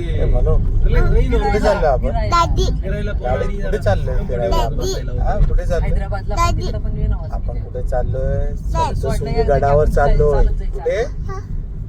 कुठे चाललो आपण? कुठे चाललोय फिरायला? हा कुठे. आपण कुठे गडावर चाललोय. कुठे?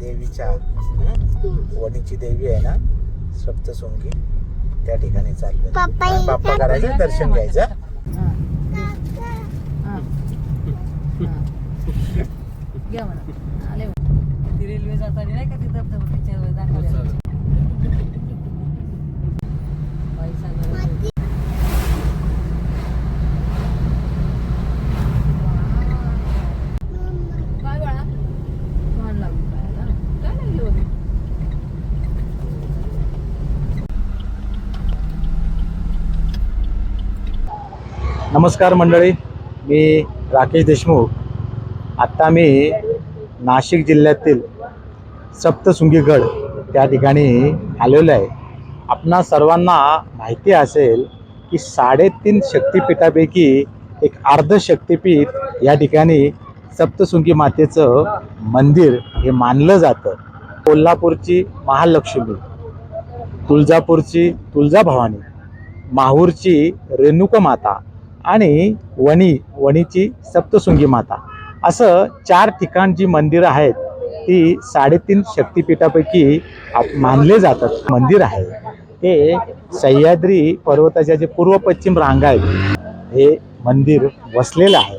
देवीच्या. हं? वणीची देवी आहे ना? सप्तशृंगी त्या ठिकाणी चाललोय. बाप्पा करायचं दर्शन घ्यायचं हा. हा. घ्या म्हणा. आले म्हणा. ती रेल्वे जाताना नाही का ती धबधबा पिक्चर दाखवले बाई सांगा काय बाळा भांड लागली पायाला. काय लागली होती नमस्कार मंडळी मी राकेश देशमुख. आत्ता मी नाशिक जिल्ह्यातील सप्तशृंगीगड त्या ठिकाणी आलेलो आहे. आपणा सर्वांना माहिती असेल की साडेतीन शक्तिपीठापैकी एक अर्ध शक्तिपीठ या ठिकाणी सप्तशृंगी मातेचं मंदिर हे मानलं जातं. कोल्हापूरची महालक्ष्मी तुळजापूरची तुळजाभवानी माहूरची रेणुका माता आणि वणी वणीची सप्तशृंगी माता. असं चार ठिकाण जी मंदिरं आहेत ती साडेतीन शक्तिपीठापैकी मानले जातात. मंदिर आहे. ते सह्याद्री पर्वताच्या जे पूर्व पश्चिम रांगा आहेत हे मंदिर वसलेलं आहे.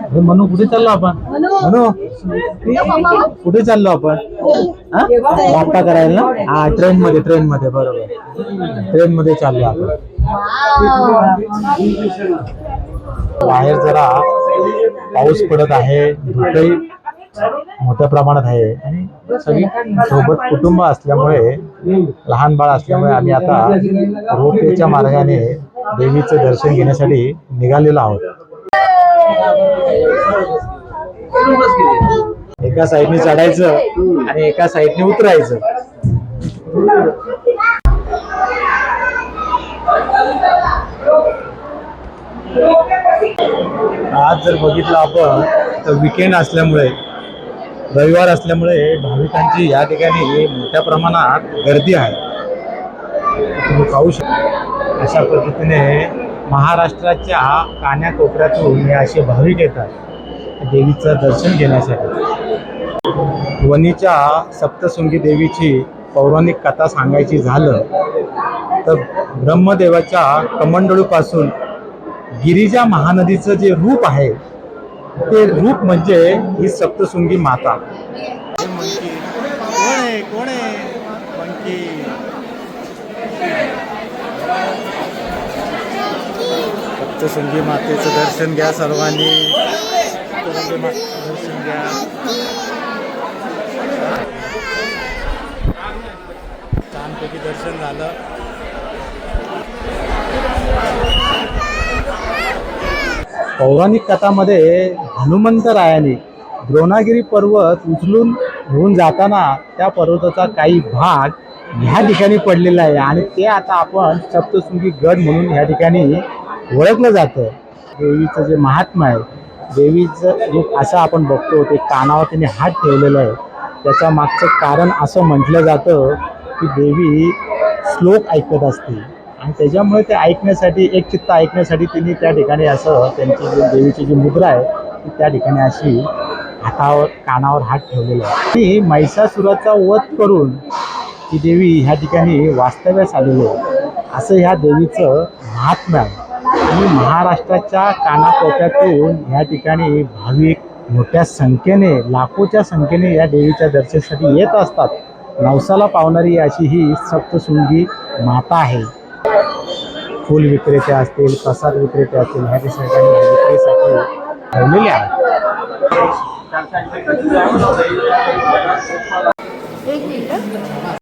मनू कुठे चाललो आपण? मनू. कुठे चाललो आपण? हा? बाप्पा करायला ना? हा ट्रेन मध्ये ट्रेन मध्ये बरोबर. ट्रेन मध्ये चाललो आपण. बाहेर जरा पाऊस पडत आहे धुकही मोठ्या प्रमाणात आहे. आणि सगळी सोबत कुटुंब असल्यामुळे लहान बाळ असल्यामुळे आम्ही आता रोपेच्या मार्गाने देवीचं दर्शन घेण्यासाठी निघालेलो आहोत. एका साईडने चढायचं आणि एका साईडने उतरायचं. आज जर बघितलं आपण तर विकेंड असल्यामुळे रविवार असल्यामुळे भाविकांची या ठिकाणी मोठ्या प्रमाणात गर्दी आहे. तुम्ही पाहू शकता. अशा पद्धतीने महाराष्ट्राच्या कानाकोपऱ्यातून हे असे भाविक येतात देवीचं दर्शन घेण्यासाठी. वणीच्या सप्तशृंगी देवीची पौराणिक कथा सांगायची झालं तर ब्रह्मदेवाच्या कमंडळूपासून गिरिजा महानदीचं जे रूप आहे ते रूप म्हणजे ही सप्तशृंगी माता कोण आहे कोण आहे मंकी सप्तशृंगी मातेचं दर्शन घ्या सर्वांनी. मातेचं दर्शन घ्या. छानपैकी दर्शन झालं. पौराणिक कथामध्ये हनुमंतरायाने द्रोणागिरी पर्वत उचलून होऊन जाताना त्या पर्वताचा काही भाग ह्या ठिकाणी पडलेला आहे. आणि ते आता आपण सप्तशृंगी गड म्हणून ह्या ठिकाणी ओळखलं जातं. देवीचं जे महात्मा आहे देवीचं रूप असं आपण बघतो ते कानावर तिने हात ठेवलेला आहे. त्याच्या मागचं कारण असं म्हटलं जातं की देवी श्लोक ऐकत असते. आणि त्याच्यामुळे ते ऐकण्यासाठी एक चित्त ऐकण्यासाठी तिने त्या ठिकाणी असं त्यांची जी देवीची जी मुद्रा आहे ती त्या ठिकाणी अशी हातावर कानावर हात ठेवलेला आहे. ती महिषासुराचा वध करून ती देवी ह्या ठिकाणी वास्तव्यास आलेली आहे. असं ह्या देवीचं महात्म्य आहे. आणि महाराष्ट्राच्या कानाकोपऱ्यातून ह्या ठिकाणी भाविक मोठ्या संख्येने लाखोच्या संख्येने या देवीच्या दर्शनासाठी येत असतात. नवसाला पावणारी अशी ही सप्तशृंगी माता आहे. फूल विक्रेते असतील प्रसाद विक्रेते असतील ह्या ठिकाणी विक्रीसाठी ठेवलेले आहेत. एक मिनिट.